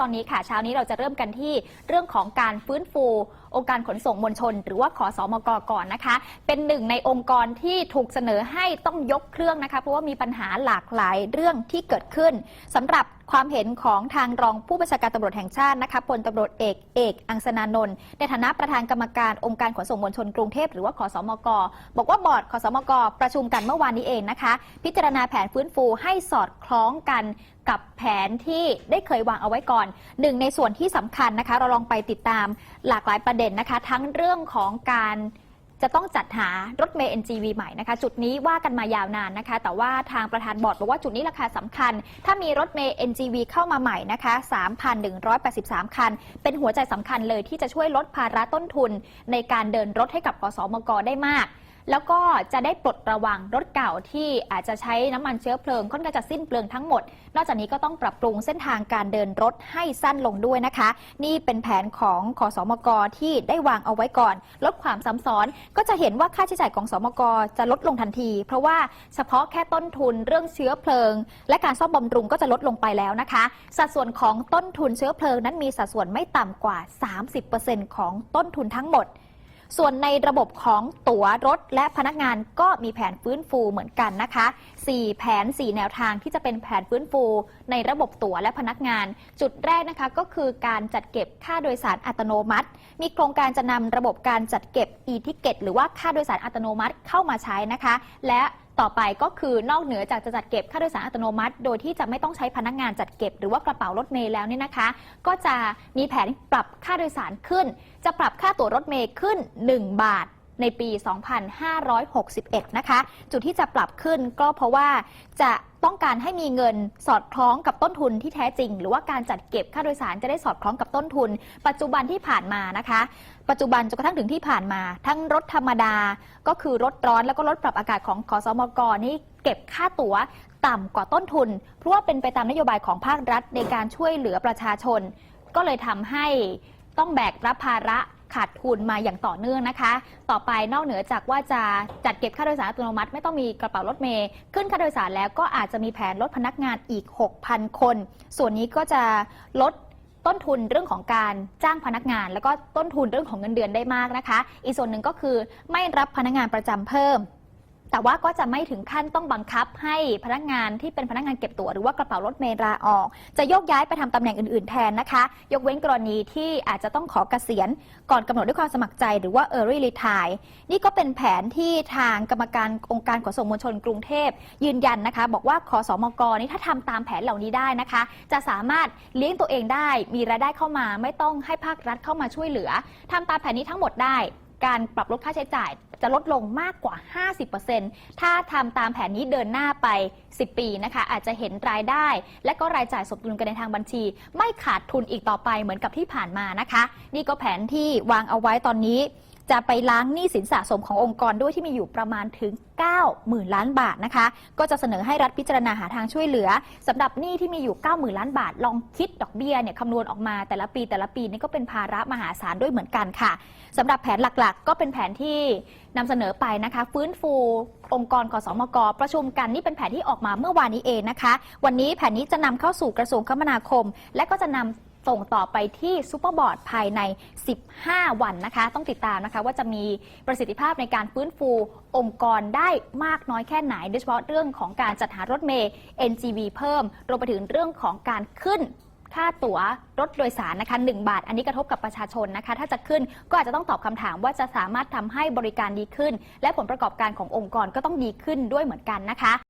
ตอนนี้ค่ะเช้านี้เราจะเริ่มกันที่เรื่องของการฟื้นฟูองค์การขนส่งมวลชน หรือว่าขอสอมกก่อนนะคะ เป็นหนึ่งในองค์กรที่ถูกเสนอให้ต้องยกเครื่องนะคะ เพราะว่ามีปัญหาหลากหลายเรื่องที่เกิดขึ้นสำหรับ ความเห็นของทางรองผู้บัญชาการตำรวจแห่งชาตินะคะพลตำรวจเอกเอกอังสนานนท์ในฐานะประธานกรรมการองค์การขนส่งมวลชนกรุงเทพหรือว่าขอสมก บอกว่าบอร์ดขอสมก ประชุมกันเมื่อวานนี้เองนะคะ พิจารณาแผนฟื้นฟูให้สอดคล้องกันกับแผนที่ได้เคยวางเอาไว้ก่อนหนึ่งในส่วนที่สำคัญนะคะ เราลองไปติดตามหลากหลายประเด็นนะคะ ทั้งเรื่องของการ จะต้องจัดหารถเมล์ NGV ใหม่นะคะ จุดนี้ว่ากันมายาวนานนะคะ แต่ว่าทางประธานบอร์ดบอกว่าจุดนี้ราคาสำคัญ ถ้ามีรถเมล์ NGV เข้ามาใหม่นะคะ 3,183 คัน เป็นหัวใจสำคัญเลยที่จะช่วยลดภาระต้นทุน ในการเดินรถให้กับกสมกได้มากแล้วก็จะได้ปลดระวังรถเก่าที่อาจจะใช้น้ำมันเชื้อเพลิงค่อนข้างจะสิ้นเปลืองทั้งหมด นอกจากนี้ก็ต้องปรับปรุงเส้นทางการเดินรถให้สั้นลงด้วยนะคะ นี่เป็นแผนของขอสมกที่ได้วางเอาไว้ก่อน ลดความซ้ำซ้อนก็จะเห็นว่าค่าใช้จ่ายของสมกจะลดลงทันที เพราะว่าเฉพาะแค่ต้นทุนเรื่องเชื้อเพลิง และการซ่อมบำรุงก็จะลดลงไปแล้วนะคะ สัดส่วนของต้นทุนเชื้อเพลิงนั้นมีสัดส่วนไม่ต่ำกว่า 30%ของต้นทุนทั้งหมด ส่วนในระบบของตั๋วรถและพนักงานก็มีแผนฟื้นฟูเหมือนกันนะคะ 4 แผน 4 แนวทางที่จะเป็นแผนฟื้นฟู ในระบบตั๋วและพนักงาน จุดแรกนะคะก็คือการจัดเก็บค่าโดยสารอัตโนมัติ มีโครงการจะนำระบบการจัดเก็บ e-ticket หรือว่าค่าโดยสารอัตโนมัติเข้ามาใช้นะคะ และต่อไปก็คือนอกเหนือจากจะจัดเก็บค่าโดยสารอัตโนมัติ โดยที่จะไม่ต้องใช้พนักงานจัดเก็บ หรือว่ากระเป๋ารถเมล์แล้วเนี่ยนะคะ ก็จะมีแผนปรับค่าโดยสารขึ้น จะปรับค่าตั๋วรถเมล์ขึ้น 1 บาท ในปี 2561 นะคะ จุดที่จะปรับขึ้นก็เพราะว่าจะต้องการให้มีเงินสอดคล้องกับต้นทุนที่แท้จริง หรือว่าการจัดเก็บค่าโดยสารจะได้สอดคล้องกับต้นทุน ปัจจุบันที่ผ่านมานะคะ ปัจจุบันจนกระทั่งถึงที่ผ่านมา ทั้งรถธรรมดาก็คือรถร้อนแล้วก็รถปรับอากาศของขอสมกนี่เก็บค่าตั๋วต่ำกว่าต้นทุน เพราะว่าเป็นไปตามนโยบายของภาครัฐในการช่วยเหลือประชาชน ก็เลยทำให้ต้องแบกรับภาระ ขาดทุนมาอย่างต่อเนื่องนะคะ ต่อไปนอกเหนือจากว่าจะจัดเก็บค่าโดยสารอัตโนมัติ ไม่ต้องมีกระเป๋ารถเมย์ขึ้นค่าโดยสารแล้วก็อาจจะมีแผนลดพนักงานอีก 6,000 คน ส่วนนี้ก็จะลดต้นทุนเรื่องของการจ้างพนักงาน แล้วก็ต้นทุนเรื่องของเงินเดือนได้มากนะคะ อีกส่วนหนึ่งก็คือไม่รับพนักงานประจำเพิ่ม แต่ว่าก็จะไม่ถึงขั้นต้องบังคับให้พนักงานที่เป็นพนักงานเก็บตั๋วหรือว่ากระเป๋ารถเมล์ลาออก จะโยกย้ายไปทำตำแหน่งอื่น ๆ แทนนะคะ ยกเว้นกรณีที่อาจจะต้องขอเกษียณ ก่อนกำหนดด้วยความสมัครใจหรือว่า early retire นี่ก็เป็นแผนที่ทางกรรมการองค์การขนส่งมวลชนกรุงเทพ ยืนยันนะคะ บอกว่าขอสอมกนี่ถ้าทำตามแผนเหล่านี้ได้นะคะ จะสามารถเลี้ยงตัวเองได้ มีรายได้เข้ามาไม่ต้องให้ภาครัฐเข้ามาช่วยเหลือทำตามแผนนี้ทั้งหมดได้ การปรับลดค่าใช้จ่ายจะลดลงมากกว่า 50%ถ้าทำตามแผนนี้เดินหน้าไป 10 ปีนะคะ อาจจะเห็นรายได้ และก็รายจ่ายสมดุลกันในทางบัญชี ไม่ขาดทุนอีกต่อไปเหมือนกับที่ผ่านมานะคะ นี่ก็แผนที่วางเอาไว้ตอนนี้ จะไปล้างหนี้สินสะสมขององค์กรด้วยที่มีอยู่ประมาณถึง 9 0,000 ล้านบาทนะคะ ก็จะเสนอให้รัฐพิจารณาหาทางช่วยเหลือสำหรับหนี้ที่มีอยู่ 90,000 ล้านบาท ลองคิดดอกเบี้ยเนี่ยคำนวณออกมาแต่ละปีแต่ละปีนี่ก็เป็นภาระมหาศาลด้วยเหมือนกันค่ะสำหรับแผนหลักๆ ก็เป็นแผนที่นำเสนอไปนะคะ ฟื้นฟูองค์กรขสมกประชุมกันนี่เป็นแผนที่ออกมาเมื่อวานนี้เองนะคะ วันนี้แผนนี้จะนำเข้าสู่กระทรวงคมนาคม และก็จะนำ ส่งต่อไปที่ซูเปอร์บอร์ดภายใน 15 วันนะคะ ต้องติดตามนะคะว่าจะมีประสิทธิภาพในการฟื้นฟูองค์กรได้มากน้อยแค่ไหน โดยเฉพาะเรื่องของการจัดหารถเมย์ NGV เพิ่ม รวมไปถึงเรื่องของการขึ้นค่าตั๋วรถโดยสารนะคะ1บาท อันนี้กระทบกับประชาชนนะคะ ถ้าจะขึ้นก็อาจจะต้องตอบคำถามว่าจะสามารถทำให้บริการดีขึ้น และผลประกอบการขององค์กรก็ต้องดีขึ้นด้วยเหมือนกันนะคะ